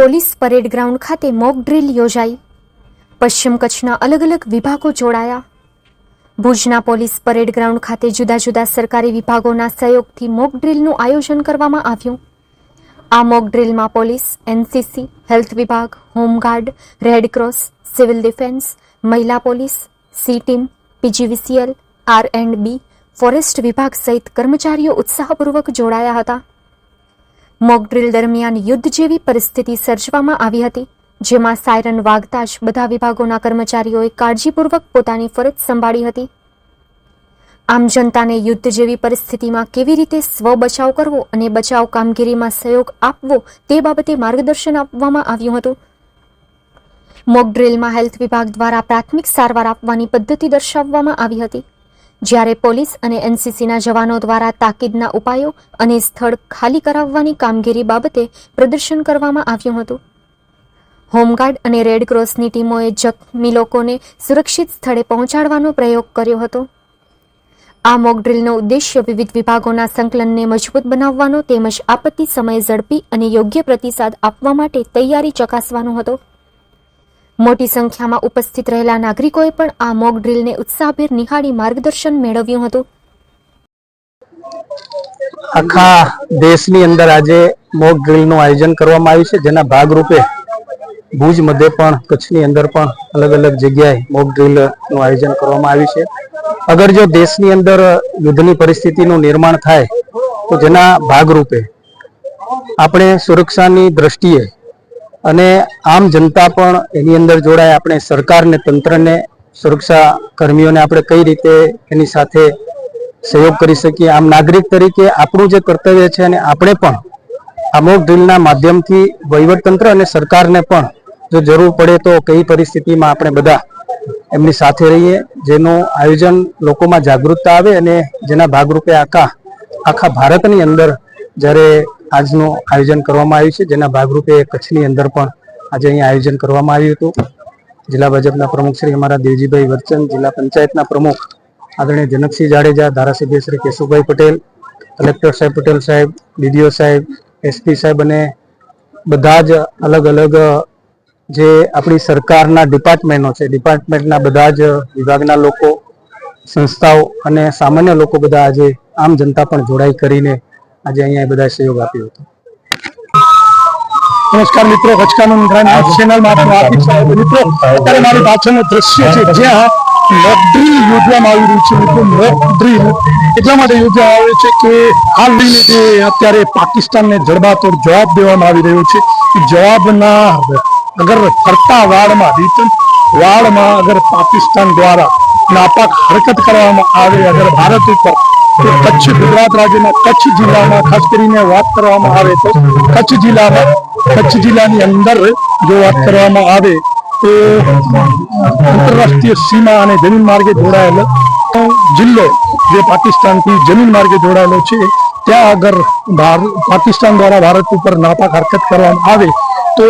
Police parade ground ખાતે mock drill યોજાઈ. પશ્ચિમ કચ્છના અલગ અલગ વિભાગો જોડાયા. ભુજના પોલીસ પરેડ ગ્રાઉન્ડ ખાતે જુદા જુદા સરકારી વિભાગોના સહયોગથી મોક ડ્રીલનું આયોજન કરવામાં આવ્યું. આ મોક ડ્રીલમાં પોલીસ, એનસીસી, હેલ્થ વિભાગ home guard Red Cross civil defence, મહિલા police, C team, PGVCL, R and B, forest વિભાગ સહિત કર્મચારીઓ ઉત્સાહપૂર્વક જોડાયા હતા. મોક ડ્રીલ દરમિયાન યુદ્ધ જેવી પરિસ્થિતિ સર્જવામાં આવી હતી, જેમાં સાયરન વાગતા જ બધા વિભાગોના કર્મચારીઓએ કાળજીપૂર્વક પોતાની ફરજ સંભાળી હતી. આમ જનતાને યુદ્ધ જેવી પરિસ્થિતિમાં કેવી રીતે સ્વ બચાવ કરવો અને બચાવ કામગીરીમાં સહયોગ આપવો તે બાબતે માર્ગદર્શન આપવામાં આવ્યું હતું. મોક ડ્રીલમાં હેલ્થ વિભાગ દ્વારા પ્રાથમિક સારવાર આપવાની પદ્ધતિ દર્શાવવામાં આવી હતી. જ્યારે પોલીસ અને એનસીસીના જવાનો દ્વારા તાકીદના ઉપાયો અને સ્થળ ખાલી કરાવવાની કામગીરી બાબતે પ્રદર્શન કરવામાં આવ્યું હતું. હોમગાર્ડ અને રેડક્રોસની ટીમોએ જખમી લોકોને સુરક્ષિત સ્થળે પહોંચાડવાનો પ્રયોગ કર્યો હતો. આ મોકડ્રીલનો ઉદ્દેશ્ય વિવિધ વિભાગોના સંકલનને મજબૂત બનાવવાનો તેમજ આપત્તિ સમયે ઝડપી અને યોગ્ય પ્રતિસાદ આપવા માટે તૈયારી ચકાસવાનો હતો. મોટી સંખ્યામાં ઉપસ્થિત રહેલા નાગરિકોએ પણ આ મોક ડ્રીલને ઉત્સાહભેર નિહાળી માર્ગદર્શન મેળવ્યું હતું. આખા દેશની અંદર આજે મોક ડ્રીલનું આયોજન કરવામાં આવ્યું છે, જેના ભાગરૂપે ભુજ મધ્ય પણ કચ્છની અંદર પણ અલગ અલગ જગ્યાએ મોક ડ્રીલનું આયોજન કરવામાં આવ્યું છે. અગર જો દેશની અંદર યુદ્ધની પરિસ્થિતિનું નિર્માણ થાય, તો જેના ભાગરૂપે આપણે સુરક્ષાની દ્રષ્ટિએ અને આમ જનતા પણ એની અંદર જોડાય. આપણે સરકારને, તંત્રને, સુરક્ષા કર્મીઓને આપણે કઈ રીતે એની સાથે સહયોગ કરી શકીએ? આમ નાગરિક તરીકે આપણું જે કર્તવ્ય છે અને આપણે પણ આ મોક ડ્રીલના માધ્યમથી વહીવટતંત્ર અને સરકારને પણ જો જરૂર પડે તો કઈ પરિસ્થિતિમાં આપણે બધા એમની સાથે રહીએ, જેનું આયોજન લોકોમાં જાગૃતતા આવે અને જેના ભાગરૂપે આખા આખા ભારતની અંદર જ્યારે આજનું આયોજન કરવામાં આવ્યું છે. જેના ભાગરૂપે કચ્છની અંદર પણ આજે અહીંયા આયોજન કરવામાં આવ્યું હતું. જિલ્લા ભાજપના પ્રમુખ શ્રી અમારા દેવજીભાઈ વરચંદ, જિલ્લા પંચાયતના પ્રમુખ આદરણીય જનકસિંહ જાડેજા, ધારાસભ્ય શ્રી કેશુભાઈ પટેલ, કલેક્ટર સાહેબ પટેલ સાહેબ, ડીડીઓ સાહેબ, એસપી સાહેબ અને બધા જ અલગ અલગ જે આપણી સરકારના ડિપાર્ટમેન્ટો છે, ડિપાર્ટમેન્ટના બધા જ વિભાગના લોકો, સંસ્થાઓ અને સામાન્ય લોકો બધા આજે આમ જનતા પણ જોડાઈ કરીને આજે અહીંયા બધા સહયોગ આપ્યો હતો. નમસ્કાર મિત્રો અત્યારે મારી પાછળનું દ્રશ્ય છે, જ્યાં પાકિસ્તાનને જડબાતોડ જવાબ દેવામાં આવી રહ્યો છે. અગર ફરતા વાળમાં રિટર્ન વાળમાં અગર પાકિસ્તાન દ્વારા નાપાક હરકત કરવામાં આવે, અગર ભારત ઉપર કચ્છ ગુજરાત રાજ્યના કચ્છ જિલ્લામાં ખાસ કરીને વાત કરવામાં આવે તો કચ્છ જિલ્લામાં, કચ્છ જિલ્લાની અંદર જો વાત કરવામાં આવે તો આંતરરાષ્ટ્રીય સીમા અને જમીન માર્ગે જોડાયેલો જિલ્લો જે પાકિસ્તાનથી જમીન માર્ગે જોડાયેલો છે, ત્યાં આગળ પાકિસ્તાન દ્વારા ભારત ઉપર નાપાક હરકત કરવામાં આવે તો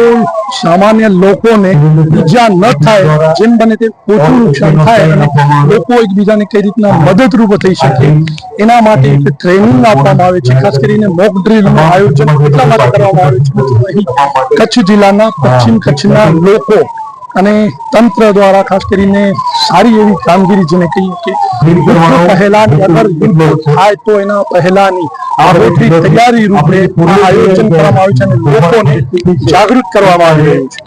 સામાન્ય લોકોને ઈજા ન થાય, જેમ બને તે ઓછું નુકસાન થાય લોકો એકબીજાને કઈ રીતના મદદરૂપ થઈ શકે. એના માટે ટ્રેનિંગ આપવામાં આવે છે, ખાસ કરીને મોક ડ્રીલનું આયોજન એટલા માટે કરવામાં આવે છે. કચ્છ જિલ્લાના પશ્ચિમ કચ્છના લોકો અને તંત્ર દ્વારા ખાસ કરીને સારી એવી કામગીરી જેને કહીએ કે પહેલાની અગર થાય તો એના પહેલાની આગોતરી તૈયારી રૂપે આયોજન કરવામાં આવ્યું છે અને લોકોને જાગૃત કરવામાં આવી રહ્યું છે.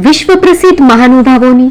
વિશ્વ પ્રસિદ્ધ મહાનુભાવોની